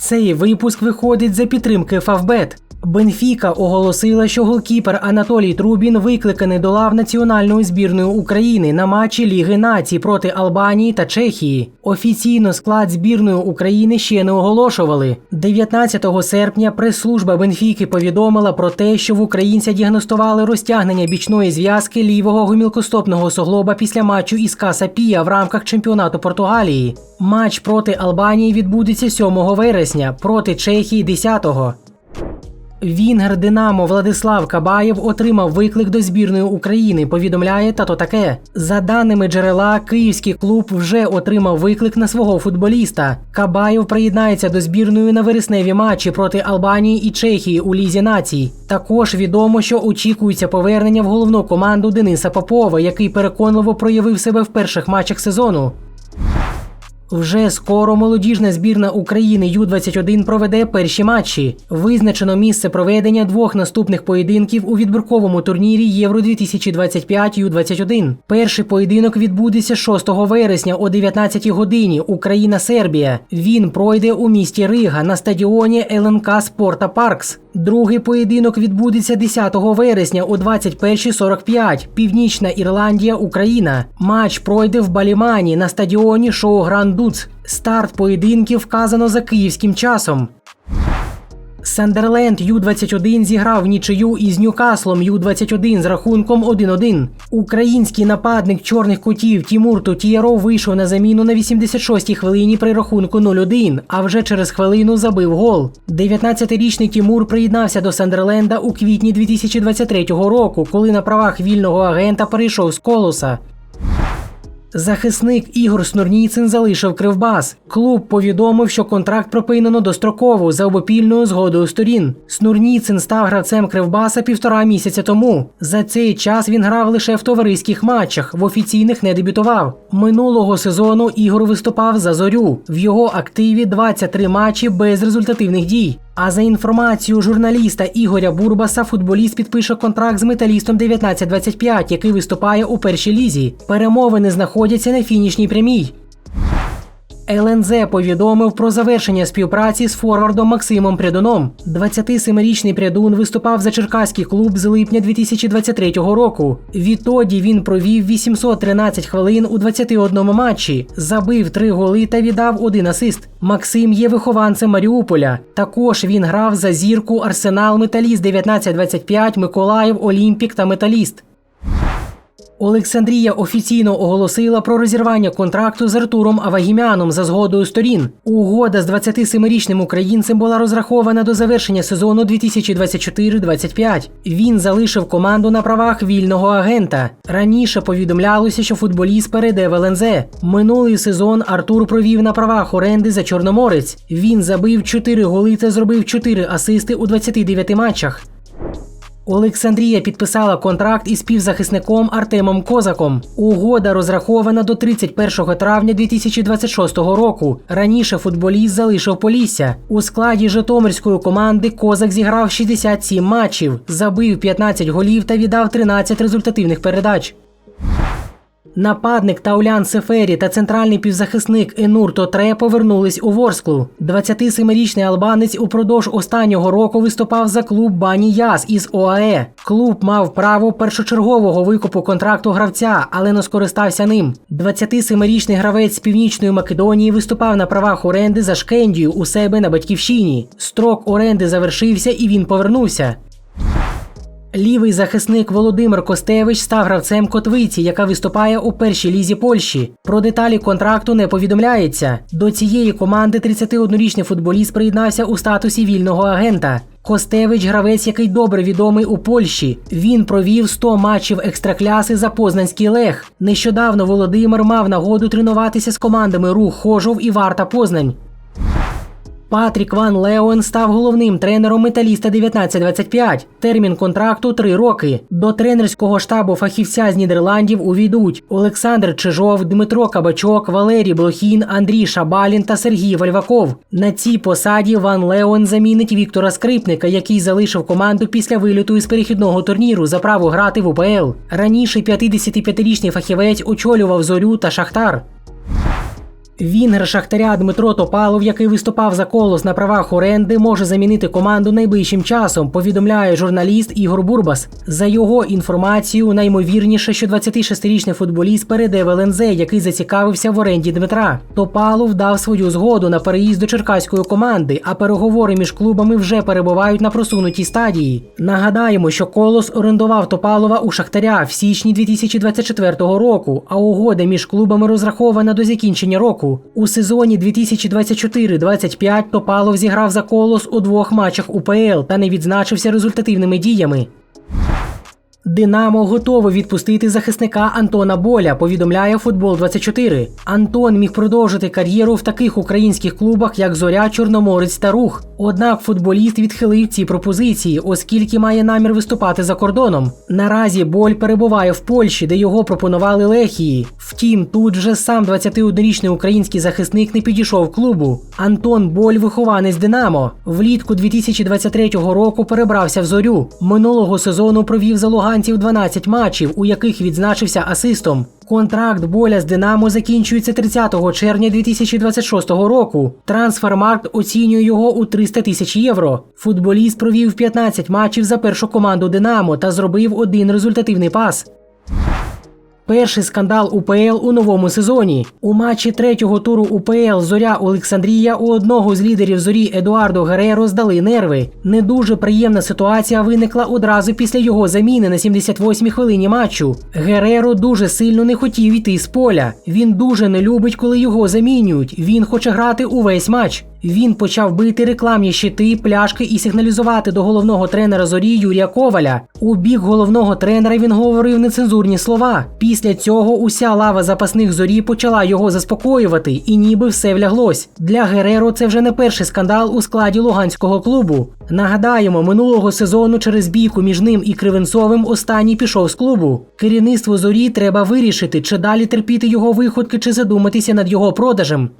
Цей випуск виходить за підтримки Фавбет. Бенфіка оголосила, що голкіпер Анатолій Трубін викликаний до лав національної збірної України на матчі Ліги націй проти Албанії та Чехії. Офіційно склад збірної України ще не оголошували. 19 серпня прес-служба Бенфіки повідомила про те, що в українця діагностували розтягнення бічної зв'язки лівого гомілкостопного суглоба після матчу із Каса Пія в рамках чемпіонату Португалії. Матч проти Албанії відбудеться 7 вересня, проти Чехії 10-го. Вінгер Динамо Владислав Кабаєв отримав виклик до збірної України. Повідомляє тато таке. За даними джерела, київський клуб вже отримав виклик на свого футболіста. Кабаєв приєднається до збірної на вересневі матчі проти Албанії і Чехії у Лізі націй. Також відомо, що очікується повернення в головну команду Дениса Попова, який переконливо проявив себе в перших матчах сезону. Вже скоро молодіжна збірна України Ю-21 проведе перші матчі. Визначено місце проведення двох наступних поєдинків у відбірковому турнірі Євро 2025 Ю-21. Перший поєдинок відбудеться 6 вересня о 19 годині. Україна-Сербія. Він пройде у місті Рига на стадіоні ЛНК Спорта Паркс. Другий поєдинок відбудеться 10 вересня о 21.45. Північна Ірландія, Україна. Матч пройде в Балімані на стадіоні Шоу Гран Дуц. Старт поєдинків вказано за київським часом. Сандерленд Ю-21 зіграв нічию із Ньюкаслом Ю-21 з рахунком 1-1. Український нападник чорних котів Тімур Тутєров вийшов на заміну на 86-й хвилині при рахунку 0-1, а вже через хвилину забив гол. 19-річний Тімур приєднався до Сандерленда у квітні 2023 року, коли на правах вільного агента перейшов з колоса. Захисник Ігор Снурніцин залишив Кривбас. Клуб повідомив, що контракт припинено достроково за обопільною згодою сторін. Снурніцин став гравцем Кривбаса півтора місяця тому. За цей час він грав лише в товариських матчах, в офіційних не дебютував. Минулого сезону Ігор виступав за зорю. В його активі 23 матчі без результативних дій. А за інформацією журналіста Ігоря Бурбаса, футболіст підпише контракт з металістом 1925, який виступає у першій лізі. Перемовини знаходяться на фінішній прямій. ЛНЗ повідомив про завершення співпраці з форвардом Максимом Прядуном. 27-річний Прядун виступав за черкаський клуб з липня 2023 року. Відтоді він провів 813 хвилин у 21 матчі, забив 3 голи та віддав один асист. Максим є вихованцем Маріуполя. Також він грав за зірку Арсенал Металіст 1925, Миколаїв, Олімпік та Металіст. Олександрія офіційно оголосила про розірвання контракту з Артуром Авагімяном за згодою сторін. Угода з 27-річним українцем була розрахована до завершення сезону 2024-25. Він залишив команду на правах вільного агента. Раніше повідомлялося, що футболіст перейде в ЛНЗ. Минулий сезон Артур провів на правах оренди за Чорноморець. Він забив 4 голи та зробив 4 асисти у 29 матчах. Олександрія підписала контракт із півзахисником Артемом Козаком. Угода розрахована до 31 травня 2026 року. Раніше футболіст залишив Полісся. У складі Житомирської команди Козак зіграв 67 матчів, забив 15 голів та віддав 13 результативних передач. Нападник Таулян Сефері та центральний півзахисник Енур Тотре повернулись у Ворсклу. 27-річний албанець упродовж останнього року виступав за клуб Бані Яс із ОАЕ. Клуб мав право першочергового викупу контракту гравця, але не скористався ним. 27-річний гравець з північної Македонії виступав на правах оренди за Шкендію у себе на батьківщині. Строк оренди завершився і він повернувся. Лівий захисник Володимир Костевич став гравцем Котвиці, яка виступає у першій лізі Польщі. Про деталі контракту не повідомляється. До цієї команди 31-річний футболіст приєднався у статусі вільного агента. Костевич гравець, який добре відомий у Польщі. Він провів 100 матчів екстракляси за Познанський Лех. Нещодавно Володимир мав нагоду тренуватися з командами Рух Хожов і Варта Познань. Патрік Ван Леон став головним тренером металіста 1925. Термін контракту 3 роки. До тренерського штабу фахівця з Нідерландів увійдуть Олександр Чижов, Дмитро Кабачок, Валерій Блохін, Андрій Шабалін та Сергій Вальваков. На цій посаді Ван Леон замінить Віктора Скрипника, який залишив команду після виліту із перехідного турніру за право грати в УПЛ. Раніше 55-річний фахівець очолював зорю та Шахтар. Вінгер Шахтаря Дмитро Топалов, який виступав за колос на правах оренди, може замінити команду найближчим часом. Повідомляє журналіст Ігор Бурбас. За його інформацією, наймовірніше, що 26-річний футболіст перейде в ЛНЗ, який зацікавився в оренді Дмитра. Топалов дав свою згоду на переїзд до черкаської команди, а переговори між клубами вже перебувають на просунутій стадії. Нагадаємо, що колос орендував Топалова у Шахтаря в січні 2024 року, а угода між клубами розрахована до закінчення року. У сезоні 2024-25 Топалов зіграв за колос у двох матчах УПЛ та не відзначився результативними діями. Динамо готове відпустити захисника Антона Боля, повідомляє Футбол 24 Антон міг продовжити кар'єру в таких українських клубах, як Зоря, Чорноморець та Рух. Однак футболіст відхилив ці пропозиції, оскільки має намір виступати за кордоном. Наразі Боль перебуває в Польщі, де його пропонували Лехії. Втім, тут вже сам 21-річний український захисник не підійшов клубу. Антон Боль, вихованець Динамо. Влітку 2023 року перебрався в зорю. Минулого сезону провів за луганців 12 матчів, у яких відзначився асистом. Контракт Боля з Динамо закінчується 30 червня 2026 року. Трансфермаркт оцінює його у 300 тисяч євро. Футболіст провів 15 матчів за першу команду Динамо та зробив один результативний пас. Перший скандал УПЛ у новому сезоні. У матчі третього туру УПЛ Зоря Олександрія у одного з лідерів зорі Едуардо Гереро здали нерви. Не дуже приємна ситуація виникла одразу після його заміни на 78-й хвилині матчу. Гереро дуже сильно не хотів йти з поля. Він дуже не любить, коли його замінюють. Він хоче грати увесь матч. Він почав бити рекламні щити, пляшки і сигналізувати до головного тренера зорі Юрія Коваля. У бік головного тренера він говорив нецензурні слова. Після цього уся лава запасних зорі почала його заспокоювати, і ніби все вляглось. Для Гереро це вже не перший скандал у складі луганського клубу. Нагадаємо, минулого сезону через бійку між ним і Кривенцовим останній пішов з клубу. Керівництво зорі треба вирішити, чи далі терпіти його виходки, чи задуматися над його продажем.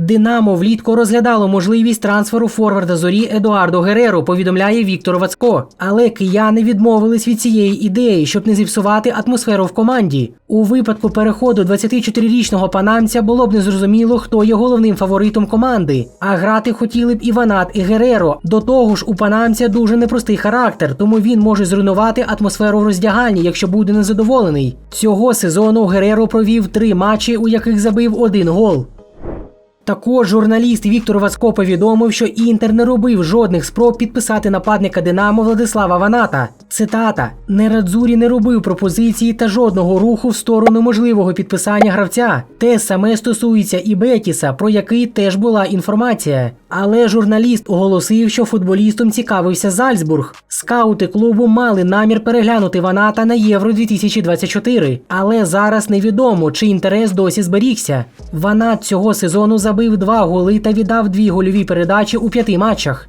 Динамо влітку розглядало можливість трансферу форварда зорі Едуардо Гереро, повідомляє Віктор Вацко. Але кияни відмовились від цієї ідеї, щоб не зіпсувати атмосферу в команді. У випадку переходу 24-річного панамця було б незрозуміло, хто є головним фаворитом команди. А грати хотіли б і Ванат, і Гереро. До того ж, у панамця дуже непростий характер, тому він може зруйнувати атмосферу в роздягальні, якщо буде незадоволений. Цього сезону Гереро провів три матчі, у яких забив один гол. Також журналіст Віктор Вацко повідомив, що Інтер не робив жодних спроб підписати нападника Динамо Владислава Ваната. Цитата: Нерадзурі не робив пропозиції та жодного руху в сторону можливого підписання гравця. Те саме стосується і Бетіса, про який теж була інформація. Але журналіст оголосив, що футболістом цікавився Зальцбург. Скаути клубу мали намір переглянути Ваната на Євро 2024, але зараз невідомо, чи інтерес досі зберігся. Ванат цього сезону забив два голи та віддав дві гольові передачі у п'яти матчах.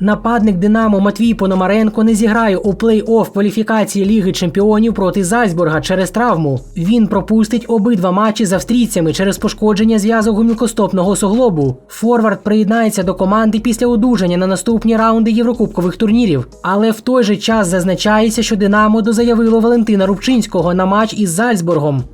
Нападник Динамо Матвій Пономаренко не зіграє у плей-офф кваліфікації Ліги Чемпіонів проти Зальцбурга через травму. Він пропустить обидва матчі з австрійцями через пошкодження зв'язок гумілкостопного суглобу. Форвард приєднається до команди після одужання на наступні раунди єврокубкових турнірів. Але в той же час зазначається, що Динамо дозаявило Валентина Рубчинського на матч із Зальцбургом.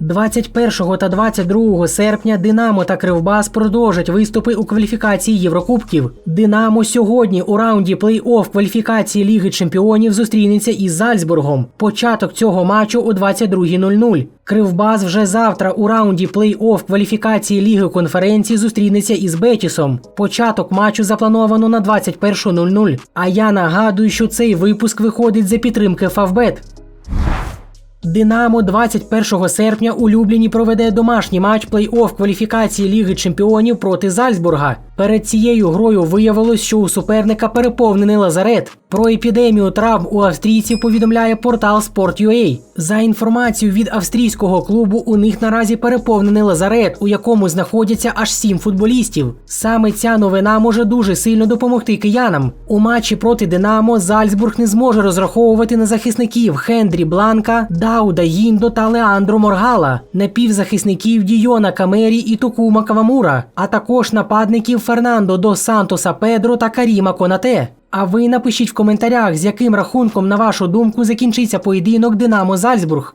21 та 22 серпня Динамо та Кривбас продовжать виступи у кваліфікації Єврокубків. Динамо сьогодні у раунді плей-офф кваліфікації Ліги Чемпіонів зустрінеться із Зальцбургом. Початок цього матчу о 22.00. Кривбас вже завтра у раунді плей-офф кваліфікації Ліги конференції зустрінеться із Бетісом. Початок матчу заплановано на 21.00. А я нагадую, що цей випуск виходить за підтримки Фавбет. Динамо 21 серпня у Любліні проведе домашній матч плей-офф кваліфікації Ліги Чемпіонів проти Зальцбурга. Перед цією грою виявилось, що у суперника переповнений лазарет. Про епідемію травм у австрійців повідомляє портал Sport.ua. За інформацією від австрійського клубу, у них наразі переповнений лазарет, у якому знаходяться аж сім футболістів. Саме ця новина може дуже сильно допомогти киянам. У матчі проти Динамо Зальцбург не зможе розраховувати на захисників Хендрі Бланка, Дауда Гіндо та Леандро Моргала, напівзахисників Дійона Камері і Токума Кавамура, а також нападників Фернандо до Сантоса Педро та Каріма Конате. А ви напишіть в коментарях, з яким рахунком, на вашу думку, закінчиться поєдинок Динамо Зальцбург.